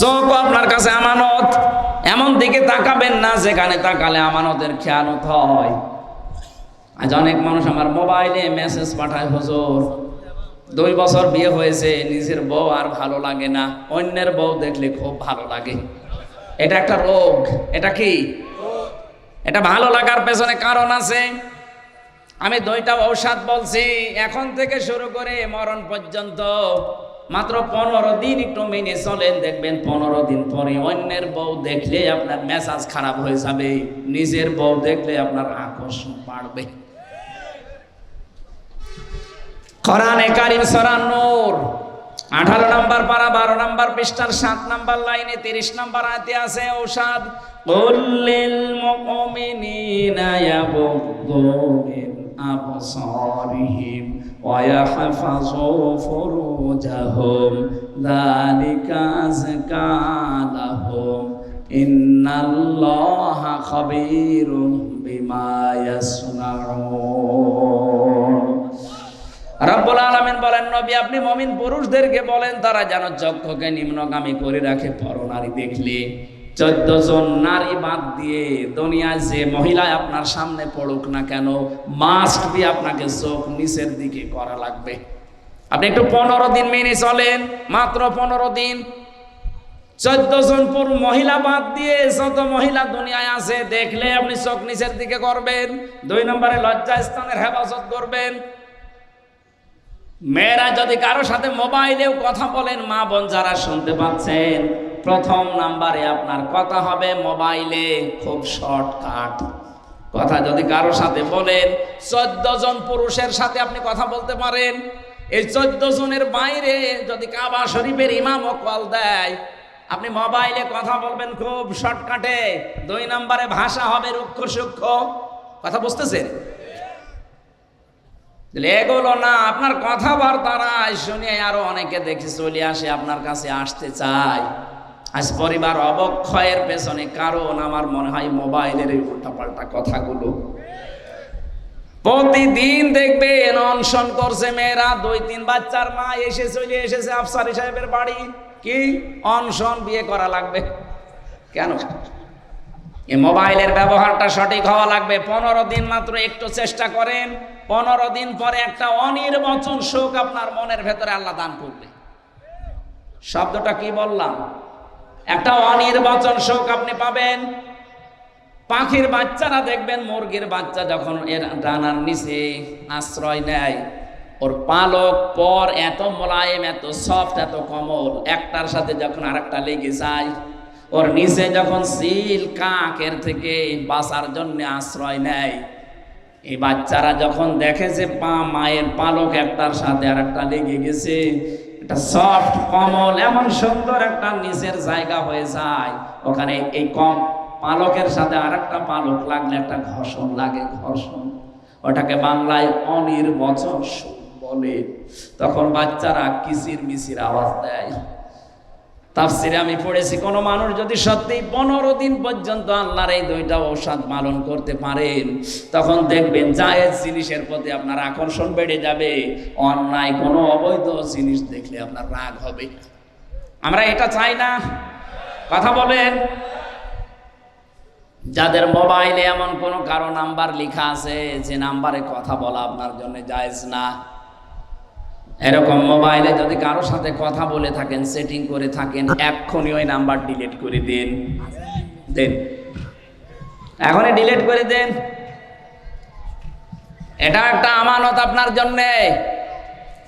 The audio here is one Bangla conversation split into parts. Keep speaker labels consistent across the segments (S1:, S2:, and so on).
S1: চোখ আপনার কাছে আমানত। এমন দিকে তাকাবেন না, যেখানে তাকালে আমানতের খেয়ানত হয়। আজ অনেক মানুষ আমার মোবাইলে মেসেজ পাঠায়, হুজুর, দুই বছর বিয়ে হয়েছে, নিজের বউ আর ভালো লাগে না। অন্যের বউ দেখলে খুব ভালো লাগে। এটা একটা রোগ। এটা কি? এটা ভালো লাগার পেছনে কারণ আছে। আমি দুইটা ঔষধ বলছি। এখন থেকে শুরু করে মরণ পর্যন্ত মাত্র পনেরো দিন একটু মেনে চলেন, দেখবেন পনেরো দিন পরে অন্যের বউ দেখলে আপনার মেজাজ খারাপ হয়ে যাবে, নিজের বউ দেখলে আপনার আকর্ষণ বাড়বে। কোরআনে কারিম সরান নূর, আঠারো নম্বর পারা, বারো নম্বর পৃষ্ঠার, সাত নম্বর লাইনে, তিরিশ নম্বর আয়তে আছে ঔষধ কুল্লিল মুমিনিনা মিন আবসারিহিম। ওয়া ইয়াহফাযু ফুরুজাহুম যালিকা আযকা লাহুম ইন্নাল্লাহা খাবীরুম বিমা ইয়াসনাউন রব্বুল আলমিন বলেন, নবী আপনি মমিন পুরুষদেরকে বলেন, তারা যেন চক্ষকে নিম্নগামী করে রাখে, পরনারী দেখলে। চোদ্দ জন নারী বাদ দিয়ে দুনিয়ায় যে মহিলা আপনার সামনে পড়ুক না কেন মাস্ট দিয়ে আপনাকে চোখ নিচের দিকে করা লাগবে। আপনি একটু পনেরো দিন মেনে চলেন, মাত্র পনেরো দিন। চোদ্দ জন পুর মহিলা বাদ দিয়ে যত মহিলা দুনিয়ায় আছে, দেখলে আপনি চোখ নিচের দিকে করবেন, দুই নম্বরে লজ্জা স্থানের হেফাজত করবেন মেয়েরা যদি কারও সাথে মোবাইলেও কথা বলেন, মা বোন যারা শুনতে পাচ্ছেন, প্রথম নাম্বারে আপনার কথা হবে মোবাইলে, খুব শর্টকাট। কথা যদি কারও সাথে বলেন, চোদ্দ জন পুরুষের সাথে আপনি কথা বলতে পারেন। এই চোদ্দ জনের বাইরে যদি কাবা শরীফের ইমামও কল দেয়, আপনি মোবাইলে কথা বলবেন খুব শর্টকাটে। দুই নম্বরে ভাষা হবে রুক্ষ সূক্ষ্ম। কথা বুঝতেছেন? এগুলো না, আপনার কথাবার্তারায় শুনে আরও অনেকে দেখে চলে আসে, আপনার কাছে আসতে চায়। আজ পরিবার অবক্ষয়ের পেছনে কারণ আমার মনে হয় মোবাইলের এই উল্টাপাল্টা কথাগুলো। প্রতিদিন দেখবেন অনশন করছে মেয়েরা, দুই, তিন বাচ্চার মা এসে চলে এসেছে আফসারি সাহেবের বাড়ি। কি? অনশন বিয়ে করা লাগবে। কেন? এই মোবাইলের ব্যবহারটা সঠিক হওয়া লাগবে। পনেরো দিন মাত্র একটু চেষ্টা করেন। পনেরো দিন পরে একটা অনির্বচন শোক আপনার মনের ভেতরে আল্লাহ দান করবে। শব্দটা কি বললাম? একটা অনির্বচন শোক আপনি পাবেন। পাখির বাচ্চারা দেখবেন, মুরগির বাচ্চা যখন এর ডানার নিচে আশ্রয় নেয়, ওর পালক পর এত মোলায়েম, এত সফট এত কমল, একটার সাথে যখন আরেকটা লেগে যায় ওর নিচে যখন সিল কাকের থেকে বাঁচার জন্য আশ্রয় নেয়, এই বাচ্চারা যখন দেখে যে পা মায়ের পালক একটার সাথে আর একটা লেগে গেছে, একটা সফট কমল, এমন সুন্দর একটা নিচের জায়গা হয়ে যায়। ওখানে এই কম পালকের সাথে আর একটা পালক লাগলে একটা ঘর্ষণ লাগে, ঘর্ষণ। ওটাকে বাংলায় অনির্বচন বলে। তখন বাচ্চারা কিচির মিচির আওয়াজ দেয়। তাফসিরে আমি পড়েছি, কোনো মানুষ যদি সত্যি পনেরো দিন পর্যন্ত আল্লাহর এই দুইটা ঔষধ পালন করতে পারেন তখন দেখবেন জায়েজ জিনিসের প্রতি আপনার আকর্ষণ বেড়ে যাবে, অন্যায় কোনো অবৈধ জিনিস দেখলে আপনার রাগ হবে। আমরা এটা চাই না। কথা বলেন। যাদের মোবাইলে এমন কোনো কারও নাম্বার লেখা আছে, যে নাম্বারে কথা বলা আপনার জন্য জায়েজ না। এরকম মোবাইলে যদি কারোর সাথে কথা বলে থাকেন সেটিং করে থাকেন, এক্ষুনি ওই নাম্বার ডিলিট করে দিন। দেন। এখনই ডিলিট করে দেন। এটা একটা আমানত আপনার জন্যে।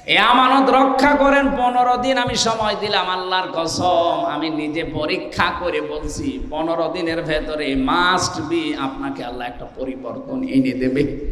S1: এই আমানত রক্ষা করেন, পনেরো দিন আমি সময় দিলাম, আল্লাহর কসম, আমি নিজে পরীক্ষা করে বলছি, পনেরো দিনের ভেতরে মাস্ট বি আপনাকে আল্লাহ একটা পরিবর্তন এনে দেবে।